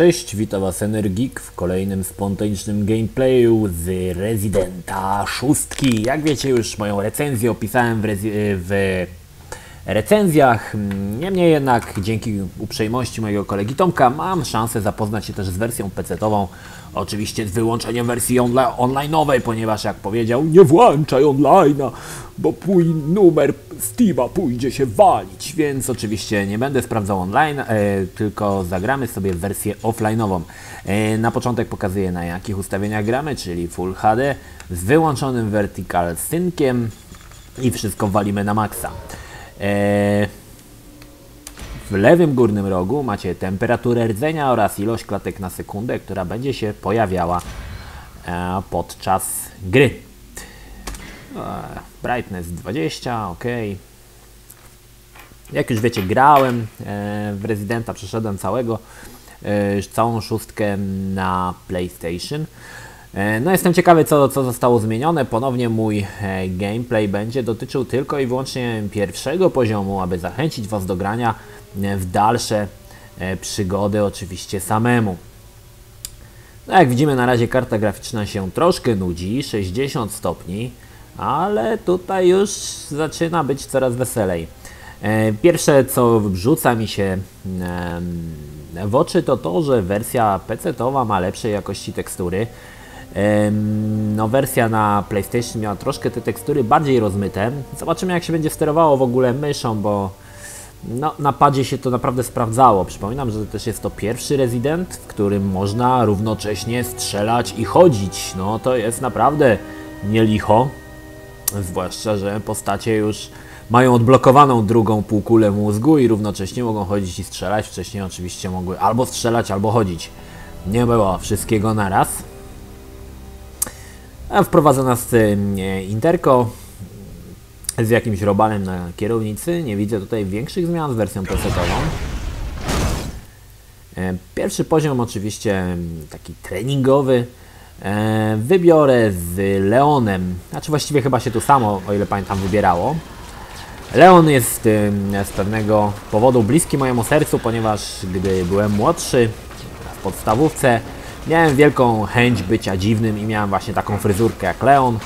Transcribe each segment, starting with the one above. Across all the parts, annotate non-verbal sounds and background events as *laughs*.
Cześć, witam Was Energik w kolejnym spontanicznym gameplayu z Residenta szóstki. Jak wiecie już moją recenzję opisałem w, w recenzjach, niemniej jednak dzięki uprzejmości mojego kolegi Tomka mam szansę zapoznać się też z wersją PC-tową. Oczywiście z wyłączeniem wersji onla- online'owej, ponieważ jak powiedział, nie włączaj online'a, bo twój numer Steve'a pójdzie się walić, więc oczywiście nie będę sprawdzał online, e, tylko zagramy sobie wersję offline'ową. E, na początek pokazuję na jakich ustawieniach gramy, czyli Full HD z wyłączonym vertical synkiem i wszystko walimy na maksa. E, w lewym górnym rogu macie temperaturę rdzenia oraz ilość klatek na sekundę, która będzie się pojawiała e, podczas gry. E, brightness 20, ok. Jak już wiecie, grałem w Residenta, przeszedłem całego, całą szóstkę na PlayStation. E, No jestem ciekawy, co, co zostało zmienione. Ponownie mój e, gameplay będzie dotyczył tylko i wyłącznie pierwszego poziomu, aby zachęcić Was do grania e, w dalsze przygody, oczywiście samemu. No jak widzimy na razie karta graficzna się troszkę nudzi, 60 stopni, ale tutaj już zaczyna być coraz weselej. Pierwsze co wrzuca mi się w oczy to to, że wersja PC-towa ma lepszej jakości tekstury. No wersja na PlayStation miała troszkę te tekstury bardziej rozmyte. Zobaczymy jak się będzie sterowało w ogóle myszą, bo no, na padzie się to naprawdę sprawdzało. Przypominam, że też jest to pierwszy Resident, w którym można równocześnie strzelać i chodzić. No to jest naprawdę nie licho. Zwłaszcza, że postacie już mają odblokowaną drugą półkulę mózgu i równocześnie mogą chodzić i strzelać. Wcześniej oczywiście mogły albo strzelać, albo chodzić. Nie było wszystkiego naraz. Wprowadza nas Interko z jakimś robalem na kierownicy. Nie widzę tutaj większych zmian z wersją PC-tową. E, Pierwszy poziom oczywiście taki treningowy. E, Wybiorę z Leonem, znaczy właściwie chyba się tu samo, o ile pamiętam, wybierało. Leon jest z pewnego powodu bliski mojemu sercu, ponieważ gdy byłem młodszy, w podstawówce, miałem wielką chęć bycia dziwnym i miałem właśnie taką fryzurkę jak Leon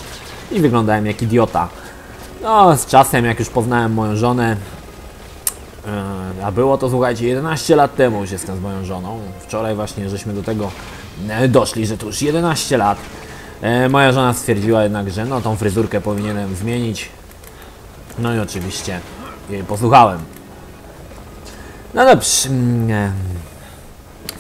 i wyglądałem jak idiota. No, z czasem, jak już poznałem moją żonę, e, a było to, słuchajcie, 11 lat temu już jestem z moją żoną. Wczoraj właśnie żeśmy do tego e, doszli, że to już 11 lat. E, Moja żona stwierdziła jednak, że no tą fryzurkę powinienem zmienić. No i oczywiście jej posłuchałem. No dobrze.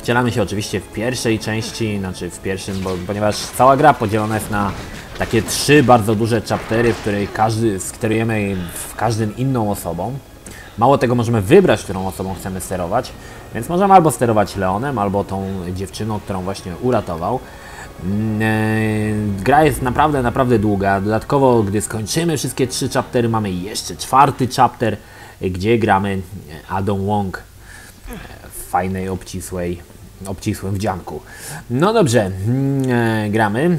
Wcielamy się oczywiście w pierwszej części, znaczy w pierwszym, bo, ponieważ cała gra podzielona jest na takie trzy bardzo duże chaptery, w której każdy, sterujemy w każdym inną osobą. Mało tego, możemy wybrać, którą osobą chcemy sterować, więc możemy albo sterować Leonem, albo tą dziewczyną, którą właśnie uratował. Mm, e, Gra jest naprawdę, naprawdę długa. Dodatkowo, gdy skończymy wszystkie trzy chaptery, mamy jeszcze czwarty chapter, gdzie gramy e, Adą Wong e, w fajnej, obcisłej, obcisłym wdzianku. No dobrze, mm, e, gramy.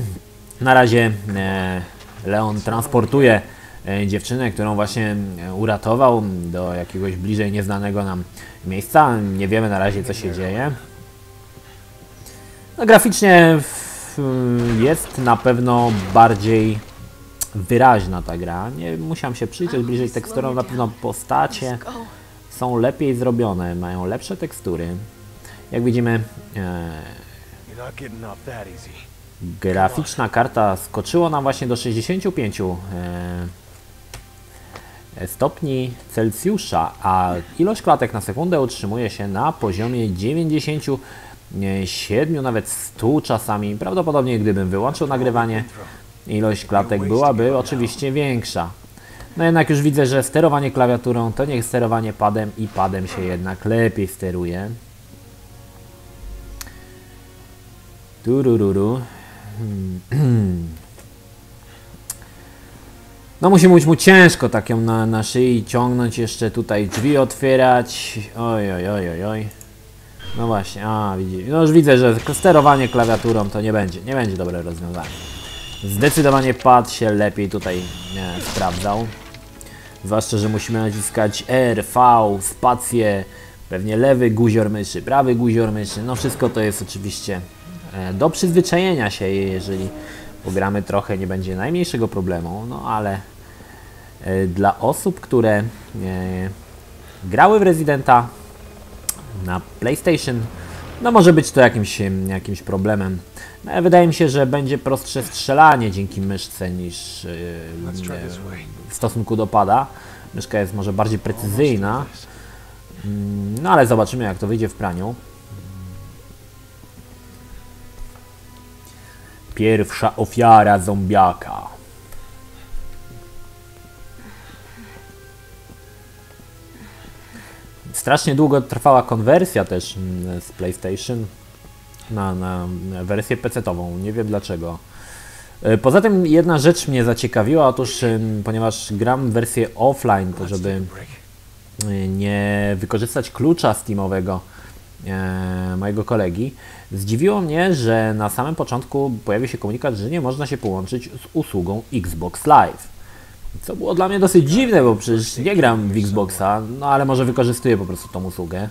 Na razie e, Leon transportuje e, dziewczynę, którą właśnie e, uratował do jakiegoś bliżej nieznanego nam miejsca. Nie wiemy na razie, co się dzieje. No, graficznie jest na pewno bardziej wyraźna ta gra. Nie musiałem się przyjrzeć bliżej teksturom, na pewno postacie są lepiej zrobione, mają lepsze tekstury. Jak widzimy, e, graficzna karta skoczyła nam właśnie do 65 e, stopni Celsjusza, a ilość klatek na sekundę utrzymuje się na poziomie 97, nawet 100 czasami. Prawdopodobnie gdybym wyłączył nagrywanie, ilość klatek byłaby oczywiście większa. No jednak już widzę, że sterowanie klawiaturą to nie sterowanie padem i padem się jednak lepiej steruje. Turururu. *clears throat* No musi być mu ciężko tak ją na, na szyi ciągnąć, jeszcze tutaj drzwi otwierać. Oj, oj, oj, oj, oj. No właśnie, a widzi. No już widzę, że sterowanie klawiaturą to nie będzie, nie będzie dobre rozwiązanie. Zdecydowanie pad się lepiej tutaj nie, sprawdzał. Zwłaszcza, że musimy naciskać R, V, spację, pewnie lewy guzior myszy, prawy guzior myszy, no wszystko to jest oczywiście do przyzwyczajenia się, jeżeli pogramy trochę, nie będzie najmniejszego problemu, no ale e, dla osób, które e, grały w Residenta na PlayStation, no może być to jakimś, jakimś problemem. No, wydaje mi się, że będzie prostsze strzelanie dzięki myszce niż e, e, w stosunku do pada. Myszka jest może bardziej precyzyjna, Mm, no ale zobaczymy jak to wyjdzie w praniu. Pierwsza ofiara zombiaka. Strasznie długo trwała konwersja też mm, z PlayStation na, na wersję PC-tową. Nie wiem dlaczego. E, Poza tym jedna rzecz mnie zaciekawiła, otóż ponieważ gram wersję offline, to żeby y, nie wykorzystać klucza Steamowego e, mojego kolegi, zdziwiło mnie, że na samym początku pojawił się komunikat, że nie można się połączyć z usługą Xbox Live. Co było dla mnie dosyć dziwne, bo przecież nie gram w Xboxa, no ale może wykorzystuję po prostu tą usługę.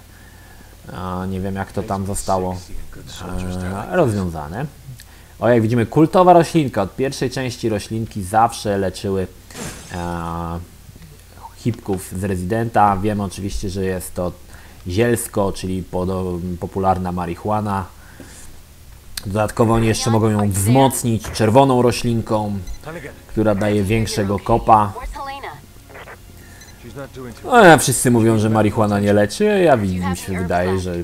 Nie wiem jak to tam zostało e, rozwiązane. O, jak widzimy, kultowa roślinka. Od pierwszej części roślinki zawsze leczyły e, hipków z rezydenta. Wiemy oczywiście, że jest to zielsko, czyli popularna marihuana. Dodatkowo oni jeszcze mogą ją wzmocnić czerwoną roślinką, która daje większego kopa. A wszyscy mówią, że marihuana nie leczy, ja mi się wydaje, że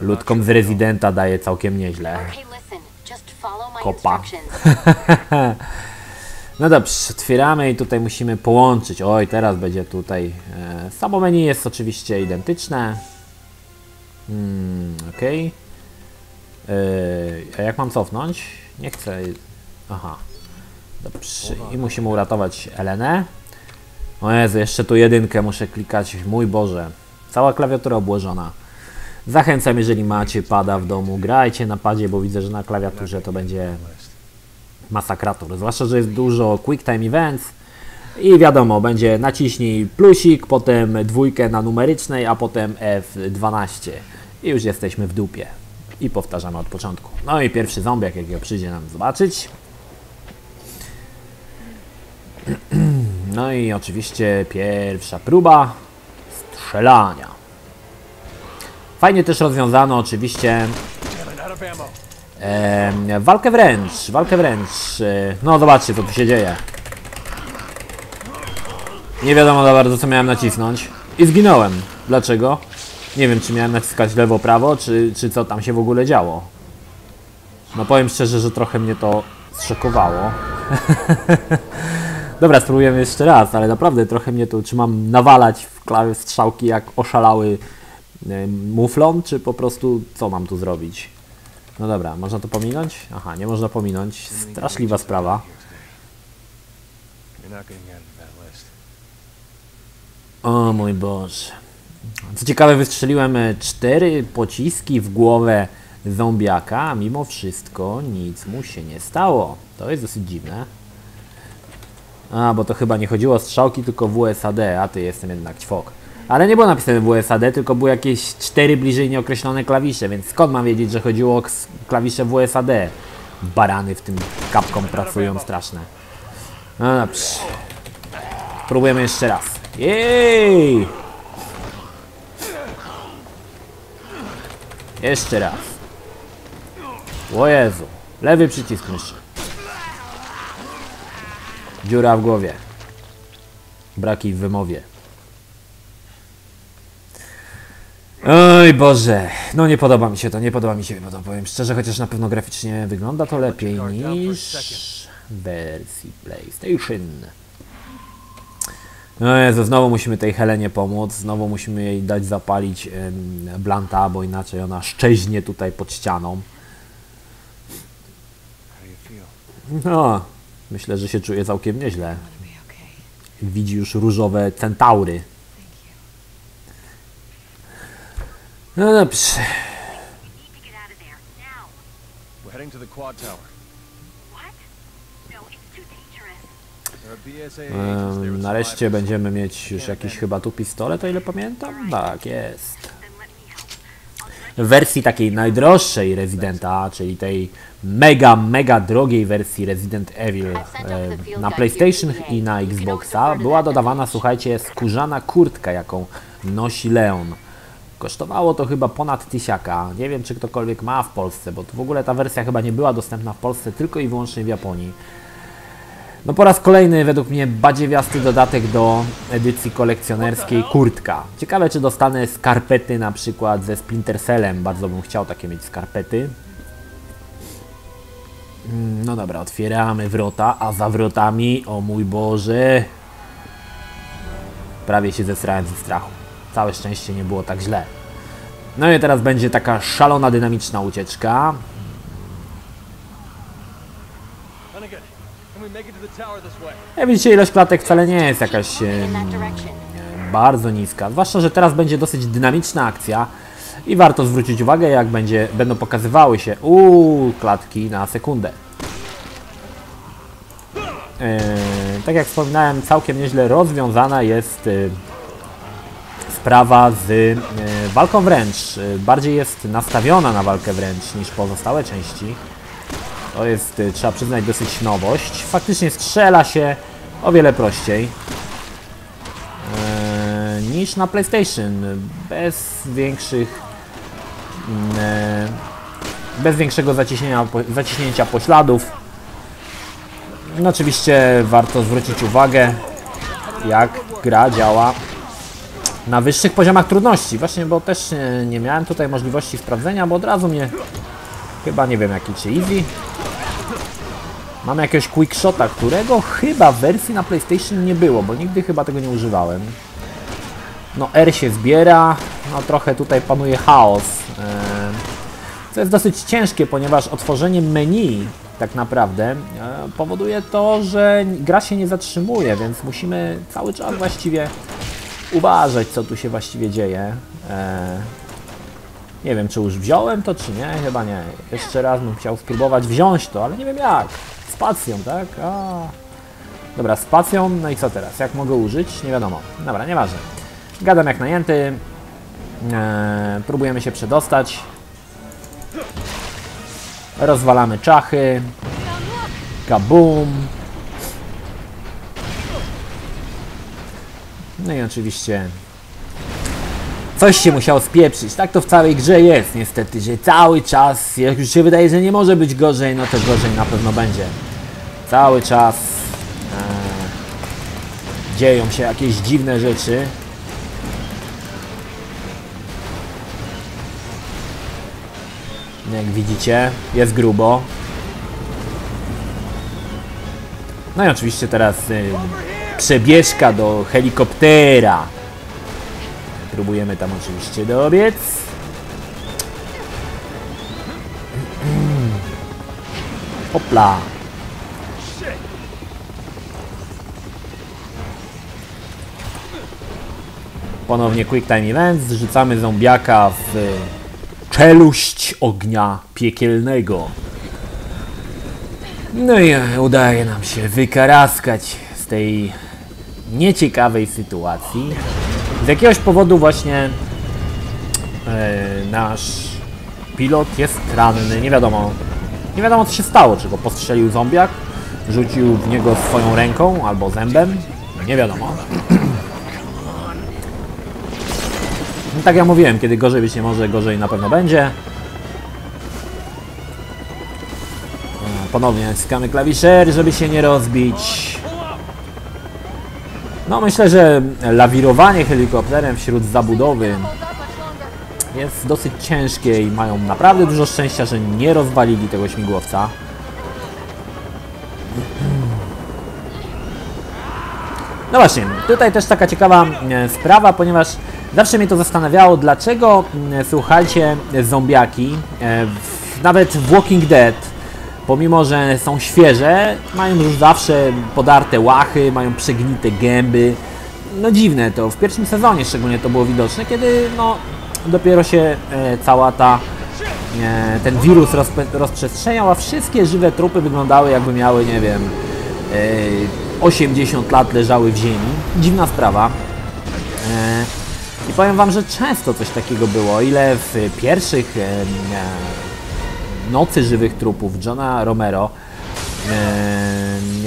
ludkom z rezydenta daje całkiem nieźle. Okay, Kopa. *laughs* No dobrze, otwieramy i tutaj musimy połączyć. Oj, teraz będzie tutaj. E, samo menu jest oczywiście identyczne. Hmm, ok. E, a jak mam cofnąć? Nie chcę. Aha. Dobrze. I musimy uratować Elenę. O Jezu, jeszcze tu jedynkę muszę klikać. Mój Boże. Cała klawiatura obłożona. Zachęcam, jeżeli macie pada w domu, grajcie na padzie, bo widzę, że na klawiaturze to będzie masakrator. Zwłaszcza, że jest dużo quick time events i wiadomo, będzie naciśnij plusik, potem dwójkę na numerycznej, a potem F12 i już jesteśmy w dupie. I powtarzamy od początku. No i pierwszy zombiak, jakiego przyjdzie nam zobaczyć. *clears throat* No i oczywiście pierwsza próba strzelania. Fajnie też rozwiązano oczywiście. Em, walkę wręcz, walkę wręcz. E, No zobaczcie co tu się dzieje. Nie wiadomo za bardzo co miałem nacisnąć. I zginąłem. Dlaczego? Nie wiem czy miałem naciskać lewo, prawo, czy, czy co tam się w ogóle działo. No powiem szczerze, że trochę mnie to zszokowało. *laughs* Dobra, spróbujemy jeszcze raz, ale naprawdę trochę mnie to, czy mam nawalać w klawie strzałki jak oszalały muflon, czy po prostu co mam tu zrobić? No dobra, można to pominąć? Aha, nie można pominąć. Straszliwa sprawa. O mój Boże. Co ciekawe, wystrzeliłem e, cztery pociski w głowę zombiaka, a mimo wszystko nic mu się nie stało. To jest dosyć dziwne. A, bo to chyba nie chodziło o strzałki, tylko WSAD, a ty jestem jednak ćwok. Ale nie było napisane WSAD, tylko były jakieś cztery bliżej nieokreślone klawisze, więc skąd mam wiedzieć, że chodziło o klawisze WSAD? Barany w tym kapką pracują straszne. No dobrze. Próbujemy jeszcze raz. Jej! Jeszcze raz. O Jezu. Lewy przycisk myszy. Dziura w głowie. Braki w wymowie. Oj Boże, no nie podoba mi się to, nie podoba mi się to, powiem szczerze, chociaż na pewno graficznie wygląda to lepiej niż wersji PlayStation. No Jezu, znowu musimy tej Helenie pomóc, znowu musimy jej dać zapalić blanta, bo inaczej ona szczeźnie tutaj pod ścianą. No, myślę, że się czuje całkiem nieźle. Widzi już różowe centaury. No dobrze. We're heading to the quad tower. Nareszcie będziemy mieć już jakiś chyba tu pistolet, o ile pamiętam. Tak, jest. W wersji takiej najdroższej Residenta, czyli tej mega, mega drogiej wersji Resident Evil e, na PlayStation i na Xboxa, była dodawana, słuchajcie, skórzana kurtka, jaką nosi Leon. Kosztowało to chyba ponad tysiaka. Nie wiem, czy ktokolwiek ma w Polsce, bo to w ogóle ta wersja chyba nie była dostępna w Polsce, tylko i wyłącznie w Japonii. No po raz kolejny według mnie badziewiasty dodatek do edycji kolekcjonerskiej kurtka. Ciekawe czy dostanę skarpety na przykład ze Splinter Cellem. Bardzo bym chciał takie mieć skarpety. Mm, No dobra, otwieramy wrota, a za wrotami, o mój Boże, prawie się zesrałem ze strachu. Całe szczęście nie było tak źle. No i teraz będzie taka szalona, dynamiczna ucieczka. Jak widzicie, ilość klatek wcale nie jest jakaś bardzo niska. Zwłaszcza, że teraz będzie dosyć dynamiczna akcja i warto zwrócić uwagę, jak będzie, będą pokazywały się uuu, klatki na sekundę. E, tak jak wspominałem, całkiem nieźle rozwiązana jest e, sprawa z e, walką wręcz. E, bardziej jest nastawiona na walkę wręcz niż pozostałe części. To jest, e, trzeba przyznać, dosyć nowość. Faktycznie strzela się o wiele prościej e, niż na PlayStation. Bez większych. mm, E, bez większego zaciśnienia, zaciśnięcia pośladów. No oczywiście warto zwrócić uwagę, jak gra działa na wyższych poziomach trudności. Właśnie, bo też nie, nie miałem tutaj możliwości sprawdzenia, bo od razu mnie chyba nie wiem jaki czy easy. Mamy jakiegoś quickshota, którego chyba w wersji na PlayStation nie było, bo nigdy chyba tego nie używałem. No R się zbiera, no trochę tutaj panuje chaos. em, Co jest dosyć ciężkie, ponieważ otworzenie menu tak naprawdę e, powoduje to, że gra się nie zatrzymuje, więc musimy cały czas właściwie uważać, co tu się właściwie dzieje. E, nie wiem, czy już wziąłem to, czy nie, chyba nie. Jeszcze raz bym chciał spróbować wziąć to, ale nie wiem jak. Spacją, tak? A. Dobra, spacją, no i co teraz? Jak mogę użyć? Nie wiadomo. Dobra, nieważne. Gadam jak najęty. Eee, próbujemy się przedostać. Rozwalamy czachy. Kabum. No i oczywiście coś się musiało spieprzyć. Tak to w całej grze jest niestety, że cały czas, jak już się wydaje, że nie może być gorzej, no to gorzej na pewno będzie. Cały czas e, dzieją się jakieś dziwne rzeczy. Jak widzicie, jest grubo. No i oczywiście teraz y, przebieżka do helikoptera. Próbujemy tam oczywiście dobiec. Hopla. Ponownie Quick Time Event. Zrzucamy zombiaka w czeluść ognia piekielnego. No i e, udaje nam się wykaraskać z tej nieciekawej sytuacji. Z jakiegoś powodu właśnie e, nasz pilot jest ranny. Nie wiadomo, nie wiadomo co się stało. Czy go postrzelił zombiak, rzucił w niego swoją ręką albo zębem. Nie wiadomo. No, tak jak mówiłem, kiedy gorzej być nie może, gorzej na pewno będzie. E, Ponownie naciskamy klawiszer, żeby się nie rozbić. No myślę, że lawirowanie helikopterem wśród zabudowy jest dosyć ciężkie i mają naprawdę dużo szczęścia, że nie rozwalili tego śmigłowca. No właśnie, tutaj też taka ciekawa e, sprawa, ponieważ zawsze mnie to zastanawiało, dlaczego, m, słuchajcie, zombiaki, e, nawet w Walking Dead, pomimo że są świeże, mają już zawsze podarte łachy, mają przegnite gęby. No dziwne to, w pierwszym sezonie szczególnie to było widoczne, kiedy no dopiero się e, cała ta e, ten wirus rozprzestrzeniał, a wszystkie żywe trupy wyglądały jakby miały, nie wiem, e, 80 lat leżały w ziemi. Dziwna sprawa. I powiem Wam, że często coś takiego było. O ile w pierwszych e, Nocy Żywych Trupów Johna Romero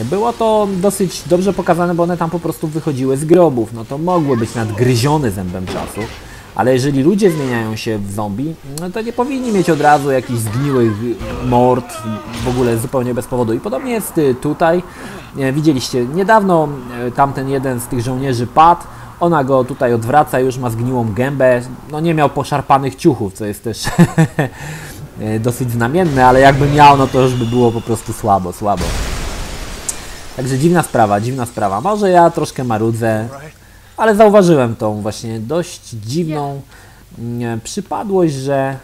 było to dosyć dobrze pokazane, bo one tam po prostu wychodziły z grobów. No to mogły być nadgryzione zębem czasu. Ale jeżeli ludzie zmieniają się w zombie, no to nie powinni mieć od razu jakichś zgniłych mord, w ogóle zupełnie bez powodu. I podobnie jest y, tutaj. E, Widzieliście, niedawno e, tamten jeden z tych żołnierzy padł, ona go tutaj odwraca, już ma zgniłą gębę, no nie miał poszarpanych ciuchów, co jest też *laughs* e, dosyć znamienne, ale jakby miał, no to już by było po prostu słabo, słabo. Także dziwna sprawa, dziwna sprawa. Może ja troszkę marudzę, ale zauważyłem tą właśnie dość dziwną przypadłość, że e,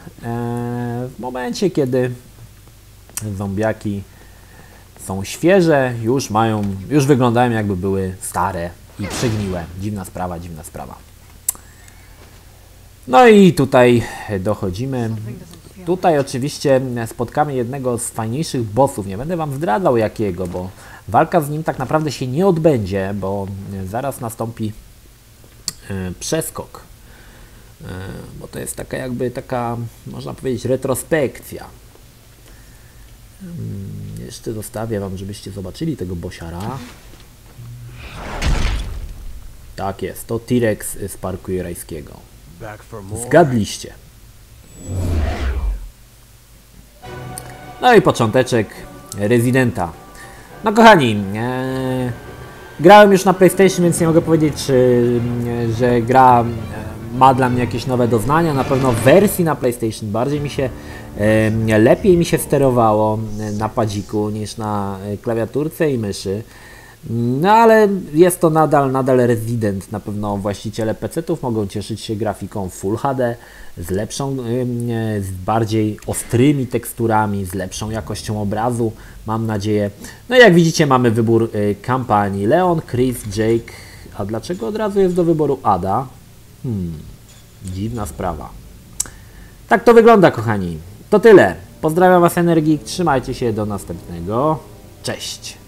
w momencie, kiedy zombiaki są świeże, już mają, już wyglądają jakby były stare i przegniłe. Dziwna sprawa, dziwna sprawa. No i tutaj dochodzimy. Tutaj oczywiście spotkamy jednego z fajniejszych bossów. Nie będę Wam zdradzał jakiego, bo walka z nim tak naprawdę się nie odbędzie, bo zaraz nastąpi e, przeskok. E, Bo to jest taka jakby taka, można powiedzieć, retrospekcja. Mm, Jeszcze zostawię Wam, żebyście zobaczyli tego bosiara. Tak jest, to T-Rex z Parku Jurajskiego. Zgadliście. No i począteczek Residenta. No kochani, e, grałem już na PlayStation, więc nie mogę powiedzieć, czy, e, że gra e, ma dla mnie jakieś nowe doznania. Na pewno w wersji na PlayStation bardziej mi się, e, lepiej mi się sterowało na padziku niż na klawiaturce i myszy. No ale jest to nadal, nadal Resident. Na pewno właściciele PC-ów mogą cieszyć się grafiką Full HD, z lepszą, z bardziej ostrymi teksturami, z lepszą jakością obrazu, mam nadzieję. No i jak widzicie mamy wybór y, kampanii Leon, Chris, Jake. A dlaczego od razu jest do wyboru Ada? Hmm, dziwna sprawa. Tak to wygląda, kochani. To tyle. Pozdrawiam Was Energik, trzymajcie się do następnego. Cześć.